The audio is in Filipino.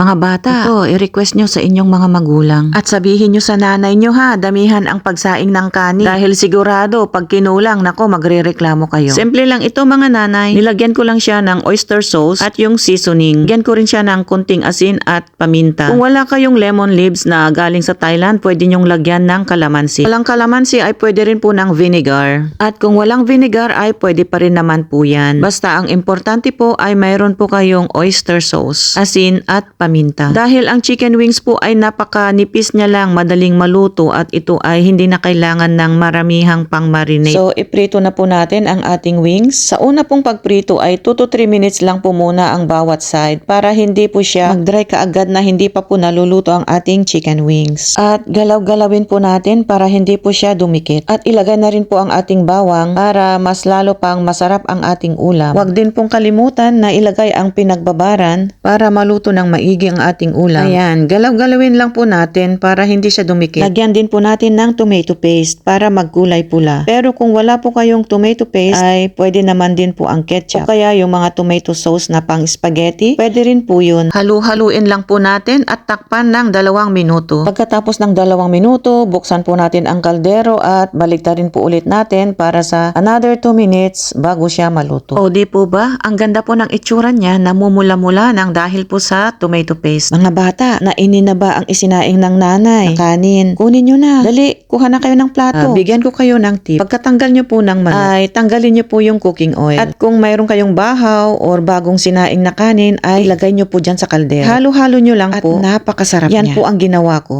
Mga bata, ito, i-request nyo sa inyong mga magulang. At sabihin nyo sa nanay nyo ha, damihan ang pagsaing ng kanin. Dahil sigurado, pag kinulang, nako, magre-reklamo kayo. Simple lang ito mga nanay. Nilagyan ko lang siya ng oyster sauce at yung seasoning. Lagyan ko rin siya ng kunting asin at paminta. Kung wala kayong lemon leaves na galing sa Thailand, pwede nyong lagyan ng kalamansi. Walang kalamansi ay pwede rin po ng vinegar. At kung walang vinegar ay pwede pa rin naman po yan. Basta ang importante po ay mayroon po kayong oyster sauce, asin at paminta. Dahil ang chicken wings po ay napakanipis niya lang, madaling maluto at ito ay hindi na kailangan ng maramihang pang marinate. So iprito na po natin ang ating wings. Sa una pong pagprito ay 2 to 3 minutes lang po muna ang bawat side para hindi po siya mag-dry kaagad na hindi pa po naluluto ang ating chicken wings. At galaw-galawin po natin para hindi po siya dumikit. At ilagay na rin po ang ating bawang para mas lalo pang masarap ang ating ulam. Huwag din pong kalimutan na ilagay ang pinagbabaran para maluto ng maigi ang ating ulam. Ayan, galaw-galawin lang po natin para hindi siya dumikit. Lagyan din po natin ng tomato paste para magkulay pula. Pero kung wala po kayong tomato paste ay pwede naman din po ang ketchup. O kaya yung mga tomato sauce na pang spaghetti, pwede rin po yun. Halu-haluin lang po natin at takpan ng dalawang minuto. Pagkatapos ng dalawang minuto, buksan po natin ang kaldero at baliktarin po ulit natin para sa another 2 minutes bago siya maluto. O di po ba? Ang ganda po ng itsura niya namumula-mula ng dahil po sa tomato paste. Mga bata, nainin na ba ang isinaing ng nanay? Na kanin. Kunin nyo na. Dali, kuha na kayo ng plato. bigyan ko kayo ng tip. Pagkatanggal nyo po ng manok, ay tanggalin nyo po yung cooking oil. At kung mayroon kayong bahaw or bagong sinaing na kanin, ay lagay nyo po dyan sa kaldero. Halo-halo nyo lang po. At napakasarap Yan po ang ginawa ko.